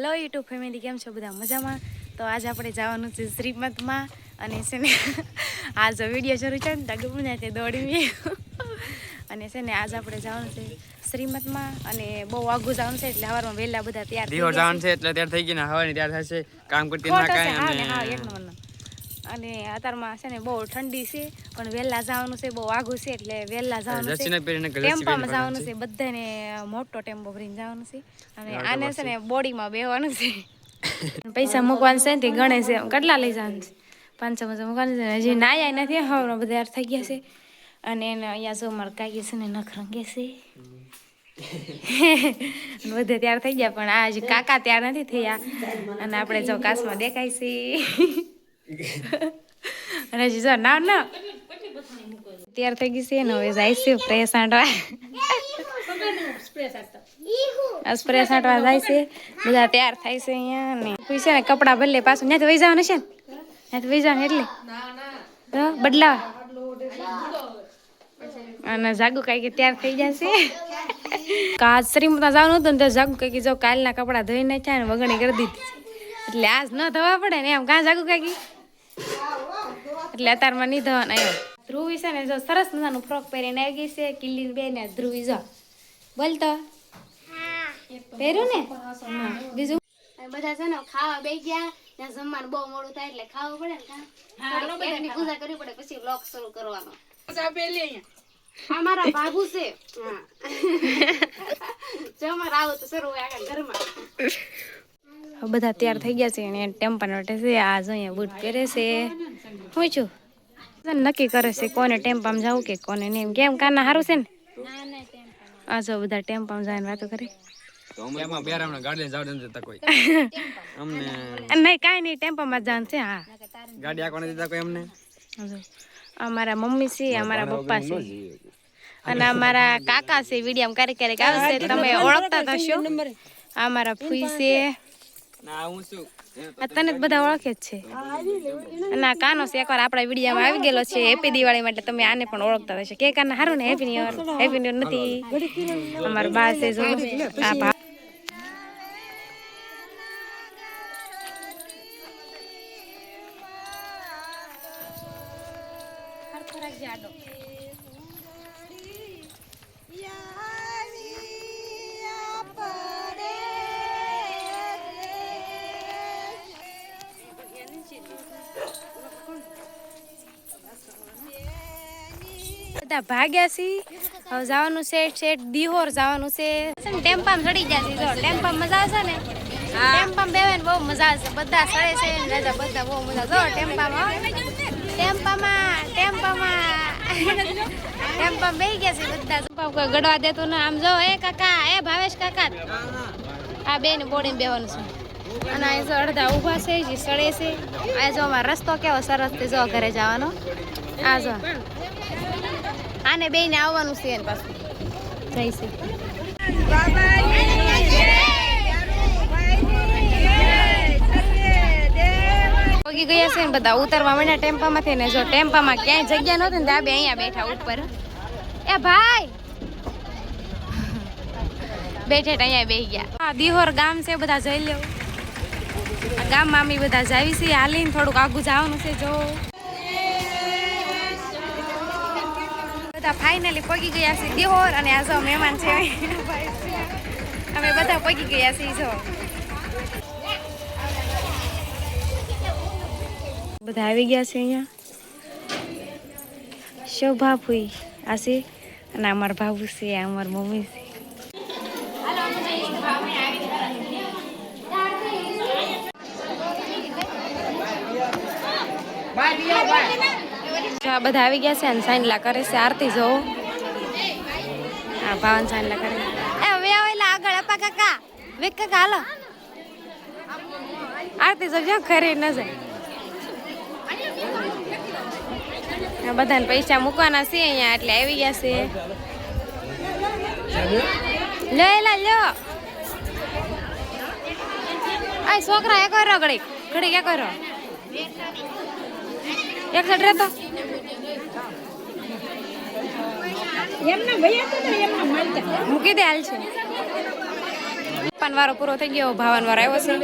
Hello YouTube family કેમ છો બધા? મજામાં? તો આજે આપણે જવાનું છે શ્રીમતમાં અને છે ને આ જો વીડિયો શરૂ છે ને તો ગમે ને તે અને છે ને આજે આપણે જવાનું છે શ્રીમતમાં અને બહુ આગું જવાનું છે એટલે સવારમાં વહેલા બધા તૈયાર જવાનું છે એટલે ત્યારે થઈ ગઈ ને હવાની ત્યારે થશે કામ કરતી ના કાંઈ અને. અને અત્યારમાં છે ને બહુ ઠંડી છે પણ વહેલા જવાનું છે બહુ આગું છે એટલે વહેલા જવાનું છે. ટેમ્પામાં જવાનું છે બધાને મોટો ટેમ્પો ભરીને જવાનું છે. અને આને છે ને બોડીમાં બેવાનું છે. પૈસા મૂકવાનું છે તે ગણે છે. કેટલા લઈ જવાનું છે? પાંચસો પાંચસો મૂકવાનું છે. હજી નાયા નથી હવે બધા થઈ ગયા છે. અને એને અહીંયા જો મારે કાકી છે ને નખ રંગે છે. બધે તૈયાર થઈ ગયા પણ આ હજી કાકા તૈયાર નથી થયા. અને આપણે જો કાશમાં દેખાય છે. અને જીજા, ના ના. તૈયાર થઈ ગઈ છે ને, હવે જાય છે પ્રેસ આંટવા. સ્પ્રે છાંટવા જાય છે. બધા તૈયાર થાય છે અહીંયા ને. કોઈ છે ને, કપડાં બદલે પાછું ત્યાંથી વહી જવાનું છે ને? ત્યાંથી વહી જવાનું એટલે? તો, બદલાવા. અને જાગુ કઈ કે તૈયાર થઈ જશે કાજ શ્રીમતા જવાનું હતું ને, તો જાગુ કઈ જો કાલના કપડાં ધોઈ નાખ્યા ને વગણી કરી દીધી. એટલે આજ ન ધોવા પડે ને, એમ. કાં જાગુ કાકી? એટલે અત્યારમાં નહીં ધોવાના એમ. ધ્રુવી છે ને જો સરસ મજાનું ફ્રોક પહેરીને આવી ગઈ છે કિલ્લી બે ને ધ્રુવી જો. બોલ તો. પહેર્યું ને? બીજું? બધા છે ને ખાવા બે ગયા ત્યાં જમવાનું બહુ મોડું થાય એટલે ખાવું પડે ને પૂજા કરવી પડે પછી બ્લોગ શરૂ કરવાનો. અમારા મારા બાબુ છે. હા. આવો તો શરૂ હોય આગળ ઘરમાં. બધા તૈયાર થઈ ગયા છે અને ટેમ્પા નટે છે આ જો અહીંયા બૂટ પહેરે છે. હું છું છે નક્કી કરે છે કોને ટેમ્પામાં જવું કે કોને નહીં કેમ કાના સારું છે ને આ જો બધા ટેમ્પામાં જાય વાતો કરે તો અમે એમાં બેર હમણાં ગાડી લઈને જવા નથી દેતા કોઈ અમને નહીં કાંઈ નહીં ટેમ્પામાં જ જવાનું છે હા ગાડી આ કોને દેતા કોઈ અમને અમારા મમ્મી છે અમારા પપ્પા છે અને અમારા કાકા છે વિડીયામાં ક્યારેક ક્યારેક આવશે તમે ઓળખતા થશો અમારા ફૂઈ છે ના હું શું આ તને બધા ઓળખે જ છે. ના કાનો છે, એકવાર આપણા વિડીયામાં આવી ગયેલો છે, હેપી દિવાળી માટે તમે આને પણ ઓળખતા હશે. કે કાના હારું ને, happy new year, happy new નથી. અમારું બા છે, જો. આ ભા બધા ભાગ્યા છીએ હવે જવાનું છે શેઠ દિહોર જવાનું છે. ટેમ્પામાં ચડી ગયા છે. જો ટેમ્પામાં મજા આવશે ને? ટેમ્પામાં બેવે ને બહુ મજા આવશે બધા સડે છે ને બધા બહુ મજા જો ટેમ્પામાં ટેમ્પામાં ટેમ્પામાં ટેમ્પામાં બે ગયા છે બધા. ટેમ્પામાં કોઈ ગડવા દેતું ના આમ જો એ કાકા એ ભાવેશ કાકા. આ બે ને બોડીને બેવાનું છે. અને અહીં જો અડધા ઊભા છે જે સડે છે. આ જો અમારો રસ્તો કેવો સરસ છે જો ઘરે જવાનો. આ જો. આને બેયને આવવાનું છે એને પાછું. જય શ્રી ગયા છે ને બધા ઉતરવા માંડ્યા ટેમ્પામાંથી ને જો ટેમ્પામાં ક્યાંય જગ્યા નહોતી ને ત્યાં બે અહીંયા બેઠા ઉપર. એ ભાઈ! બેઠે અહીંયા બેહી ગયા. હા દિહોર ગામ છે, બધા જઈ લેવું ગામમાં અમે બધા જાવી છીએ. હાલીને થોડુંક આગું જવાનું છે, જો. બધા ફાઇનલી પગી ગયા છે. દેહોર અને આ જો મહેમાન છે. અમે બધા પગી ગયા છીએ, જો. બધા આવી ગયા છે અહીંયા. શોભા ફૂઈ આ છે અને અમારા ભાભુ છે, અમારા મમ્મી છે. આ બધા આવી ગયા છે અને સાંજલા કરે છે આરતી જો હા ભાવન સાંજલા કરે. એ, હવે આવેલા આગળ, અપા કાકા. વેક કાકા, હાલો. આરતી જો જો ખરી ન જાય. બધાને પૈસા મૂકવાના છે અહીંયા, એટલે આવી ગયા છે. લે લા લ્યો. આ છોકરા એક કરો ઘડી એક કરો એક સાઈડ રહેતો મૂકી દે હાલ છે. પાન વારો પૂરો થઈ ગયો ભાવન વારો આવ્યો છે.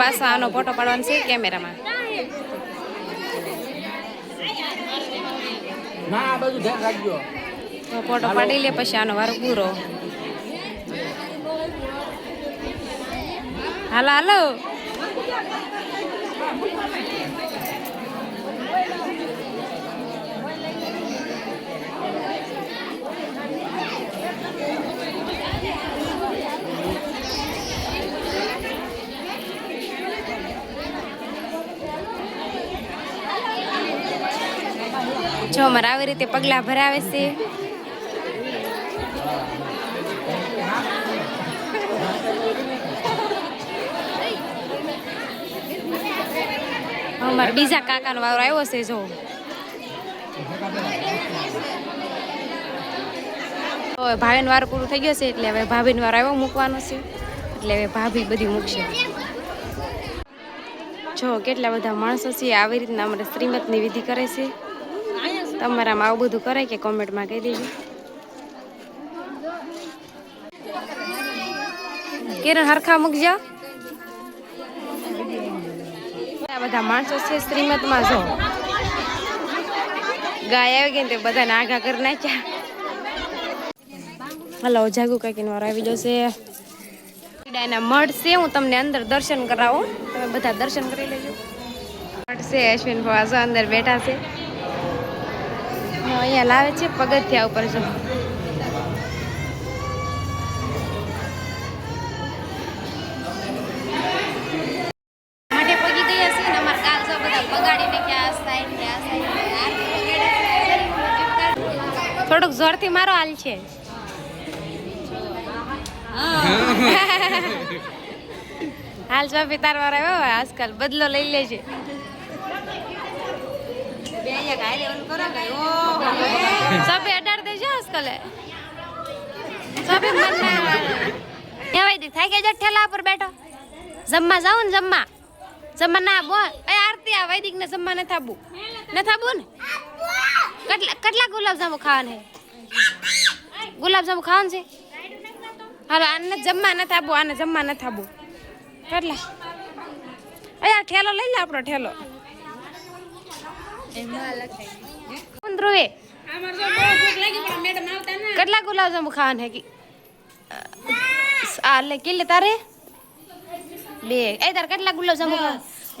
પાછો આનો ફોટો પાડવાનો છે કેમેરામાં. ના આ બધું ધ્યાન રાખજો. તો ફોટો પાડી લે પછી આનો વારો પૂરો. હાલો હાલો. જો અમારે આવી રીતે પગલા ભરાવે છે. અમારા બીજા કાકાનો વારો આવ્યો છે જો. હવે ભાભીનો વાર પૂરું થઈ ગયો છે, એટલે હવે ભાભીનો વાર આવ્યો, મૂકવાનો છે. એટલે હવે ભાભી બધી મૂકશે. જો, કેટલા બધા માણસો છે, આવી રીતના અમારે શ્રીમતની વિધિ કરે છે. તમારામાં આવું બધું કરે કે કોમેન્ટમાં કહી દેજો. કિરણ, હરખા મૂકજો. બધા માણસો છે શ્રીમતમાં, જો. ગાય આવી ગઈ ને તે બધાને આઘા કરી નાખ્યા. હલો, જાગુ કાકીનો વારો આવી જશે એના મઢ છે, હું તમને અંદર દર્શન કરાવું. તમે બધા દર્શન કરી લેજો. છે, અશ્વિન ફવાસો અંદર બેઠા છે. અહીંયા લાવે છે, પગથિયા ઉપર જો. થોડુંક જોરથી મારો હાલ છે. હાલ ચોપી તાર વાર આવ્યો હોય આજકાલ બદલો લઈ લેજે. સભે અઢાર દેજો આજકાલે. સભે મન થાય કે ઠેલા પર બેઠો? જમવા જાઉં ને જમવા? જમવા ના બોલ. એ આરતી આ વૈદિક ને જમવા ન થાબુ ન થાબુ ને? કેટલા કેટલા ગુલાબજાંબુ ખાવાના છે? ગુલાબ ખાવાનું છે? હાલો આને જમવા ન થાબુ આને જમવા નથી કેટલા? અહીંયા ઠેલો લઈ લે આપણો ઠેલો. ધ્રુવે કેટલા ગુલાબ જાંબુ ખાવાના હે કી? આ લે કેટલે તારે? બે. એ તારે કેટલા ગુલાબ જાંબુ ખાવા?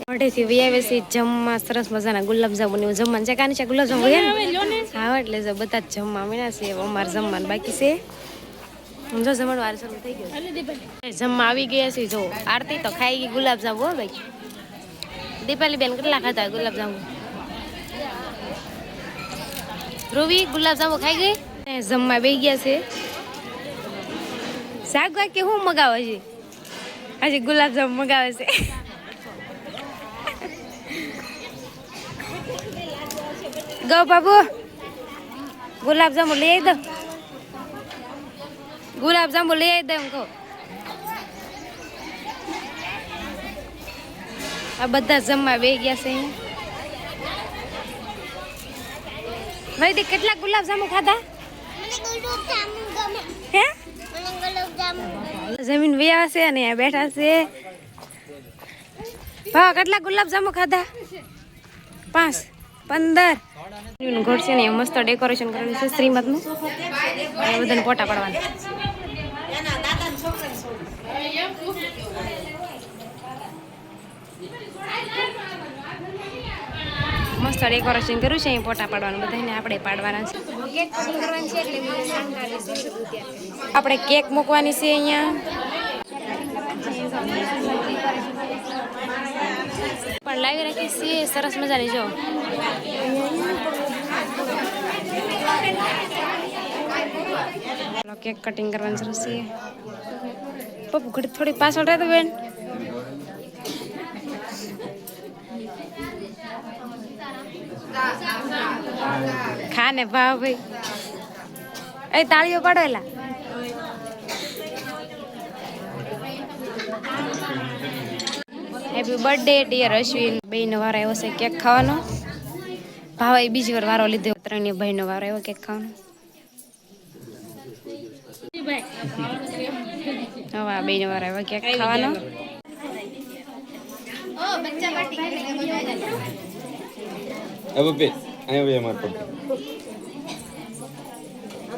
મોઢેથી વૈયાવે છે જમવા સરસ મજાના ગુલાબજાંબુ ને જમવાનું છે. કાની છે ગુલાબજાંબુ હે હા એટલે બધા જમવા મીણા છે અમારે જમવાનું બાકી છે. સમજો જમણ વાર શરૂ થઈ ગયો. જમવા આવી ગયા છે, જો આરતી તો ખાઈ ગઈ ગુલાબજાંબુ, હો ભાઈ. દીપાલી બેન કેટલા ખાતા હોય ગુલાબજાંબુ? જાંબુ ગુલાબજાંબુ ખાઈ ગઈ? જમવા બે ગયા છે. શાક કે શું મગાવે છે હજી ગુલાબજાંબુ મગાવે છે. ગૌ બાબુ, ગુલાબજાંબુ લઈ આવી દો. ગુલાબ જાંબુ લઈ આવી દો એમ કહો આ બધા જમવા બે ગયા છે વૈદિક કેટલા ગુલાબ જાંબુ ખાધા હે જમીન વ્યા છે અને અહીંયા બેઠા છે ભાવ કેટલા ગુલાબ જાંબુ ખાધા પાંચ પંદર ઘર છે ને મસ્ત ડેકોરેશન કરેલું છે શ્રીમતનું. અને બધાને ફોટા પાડવાના. મસ્ત ડેકોરેશન કર્યું છે, અહીં ફોટા પાડવાનું, બધાને આપણે પાડવાના છે. આપણે કેક મૂકવાની છે અહીંયા. પણ લાવી રાખી છીએ, સરસ મજાની, જો. કેક કટિંગ કરવાની સરસ છે. પપ્પુ ઘડી થોડી પાછળ રહેતો બેન. ખાને ભાવ ભાઈ. એ તાળીઓ પાડેલા. Happy birthday dear Ashwin. બેનો વારો આવ્યો છે કેક ખાવાનો. ભાવ એ બીજી વાર વારો લીધો. ત્રણેય ભાઈનો વારો આવ્યો કેક ખાવાનો. હવે બેન વાર આવ્યા ક્યાંક ખાવાનો. હવે બે. અહીંયા બે અમાર પર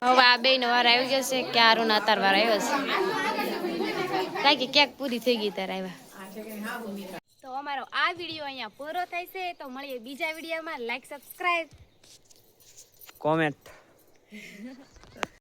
હવે આ બેન વાર આવી ગયો છે કે આરું ના અતાર વાર આવ્યો છે. કારણ કે ક્યાંક પૂરી થઈ ગઈ ત્યારે આવ્યા. તો અમારો આ વીડિયો અહીંયા પૂરો થાય છે. તો મળીએ બીજા વિડીયોમાં. Like subscribe comment